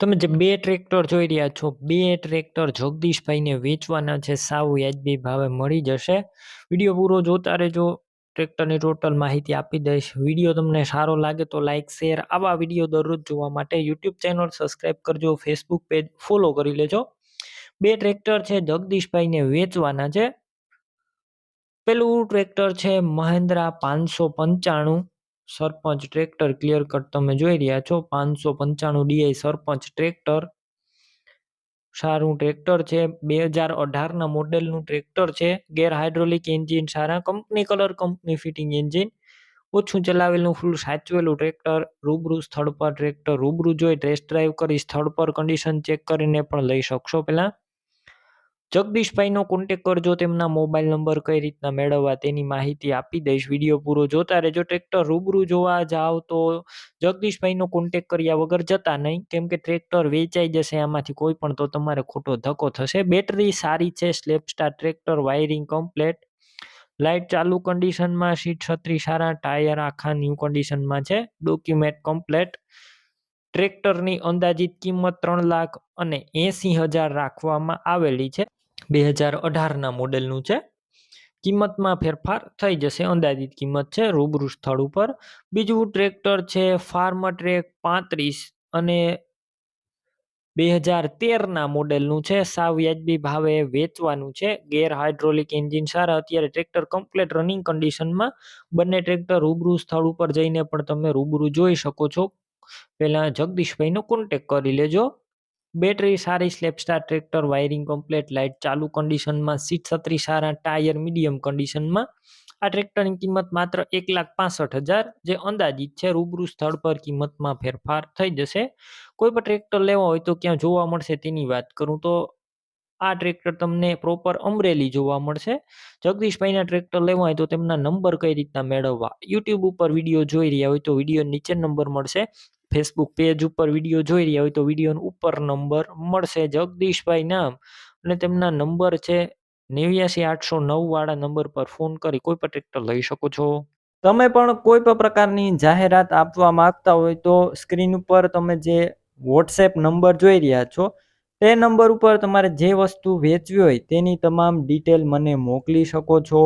તમે જે બે ટ્રેક્ટર જોઈ રહ્યા છો, બે ટ્રેક્ટર જગદીશભાઈને વેચવાના છે, સાવ વ્યાજબી ભાવે મળી જશે. વીડિયો પૂરો જોતા રહેજો ટ્રેક્ટરની ટોટલ માહિતી આપી દઈશ. વીડિયો તમને સારો લાગે તો લાઇક શેર આવા વીડિયો દરરોજ જોવા માટે યુટ્યુબ ચેનલ સબસ્ક્રાઈબ કરજો ફેસબુક પેજ ફોલો કરી લેજો. બે ટ્રેક્ટર છે, જગદીશભાઈને વેચવાના છે. પેલું ટ્રેક્ટર છે, મહેન્દ્રા પાંચસો પંચાણું. સરપંચ ટ્રેક્ટર ક્લિયર કટ તમે જોઈ રહ્યા છો. પાંચસો પંચાણું ડીઆઈ સરપંચ ટ્રેક્ટર. સારું ટ્રેક્ટર છે. બે હજાર અઢારના મોડેલનું ટ્રેક્ટર છે. ગેર હાઇડ્રોલિક એન્જિન સારા company colour company fitting engine ઓછું ચલાવેલું ફૂલ સાચવેલું ટ્રેક્ટર. રૂબરૂ સ્થળ પર ટ્રેક્ટર રૂબરૂ જોઈ ટેસ્ટ ડ્રાઈવ કરી, સ્થળ પર કન્ડિશન ચેક કરીને પણ લઈ શકશો પહેલાં. જગદીશભાઈનો કોન્ટેક કરજો, તેમના મોબાઈલ નંબર કઈ રીતના મેળવવા તેની માહિતી આપી દઈશ. વીડિયો પૂરો જોતા રહેજો ટ્રેક્ટર રૂબરૂ જોવા જાઓ તો જગદીશભાઈનો કોન્ટેક કર્યા વગર જતા નહીં. કેમ કે ટ્રેક્ટર વેચાઈ જશે આમાંથી કોઈ પણ, તો તમારે ખોટો ધક્કો થશે. બેટરી સારી છે self start tractor wiring complete light ચાલુ કન્ડિશનમાં સીટ છત્રી સારા ટાયર આખા ન્યૂ કન્ડિશનમાં છે. ડોક્યુમેન્ટ કમ્પ્લેટ ટ્રેક્ટરની અંદાજિત કિંમત ત્રણ લાખ અને એંસી હજાર રાખવામાં આવેલી છે. બે હજાર અઢારના મોડેલનું છે. કિંમતમાં ફેરફાર થઈ જશે. અંદાજિત કિંમત છે રૂબરૂ સ્થળ ઉપર. બીજું ટ્રેક્ટર છે ફાર્મ ટ્રેક પાંત્રીસ અને બે હજાર તેરના મોડેલનું છે. સાવ વ્યાજબી ભાવે વેચવાનું છે. ગેર હાઇડ્રોલિક એન્જિન સારા. અત્યારે ટ્રેક્ટર કમ્પ્લેટ રનિંગ કન્ડિશનમાં. બંને ટ્રેક્ટર રૂબરૂ સ્થળ ઉપર જઈને પણ તમે રૂબરૂ જોઈ શકો છો. પહેલાં જગદીશભાઈનો કોન્ટેક કરી લેજો. બેટરી સારી self start tractor wiring complete light ચાલુ કન્ડિશનમાં સીટ છત્રી સારા ટાયર મીડિયમ કન્ડિશનમાં આ ટ્રેક્ટરની કિંમત માત્ર એક લાખ પાસઠ હજાર, જે અંદાજિત છે, રૂબરૂ સ્થળ પર કિંમતમાં ફેરફાર થઈ જશે. કોઈ પણ ટ્રેક્ટર લેવા હોય તો ક્યાં જોવા મળશે તેની વાત કરું તો આ ટ્રેક્ટર તમને પ્રોપર અમરેલી જોવા મળશે. જગદીશભાઈના ટ્રેક્ટર લેવા હોય તો તેમના નંબર કઈ રીતના મેળવવા? યુટ્યુબ ઉપર વીડિયો જોઈ રહ્યા હોય તો વીડિયો નીચે નંબર મળશે. ફેસબુક પેજ ઉપર વીડિયો જોઈ રહ્યા હોય તો વીડિયો ઉપર નંબર મળશે. જગદીશભાઈ નામ અને તેમના નંબર છે નેવ્યાસી આઠસો નવ વાળા નંબર પર ફોન કરી કોઈ પણ ટ્રેક્ટર લઈ શકો છો. તમે પણ કોઈ પણ પ્રકારની જાહેરાત આપવા માંગતા હોય તો સ્ક્રીન ઉપર તમે જે વોટ્સએપ નંબર જોઈ રહ્યા છો, તે નંબર ઉપર તમારે જે વસ્તુ વેચવી હોય તેની તમામ ડિટેલ મને મોકલી શકો છો.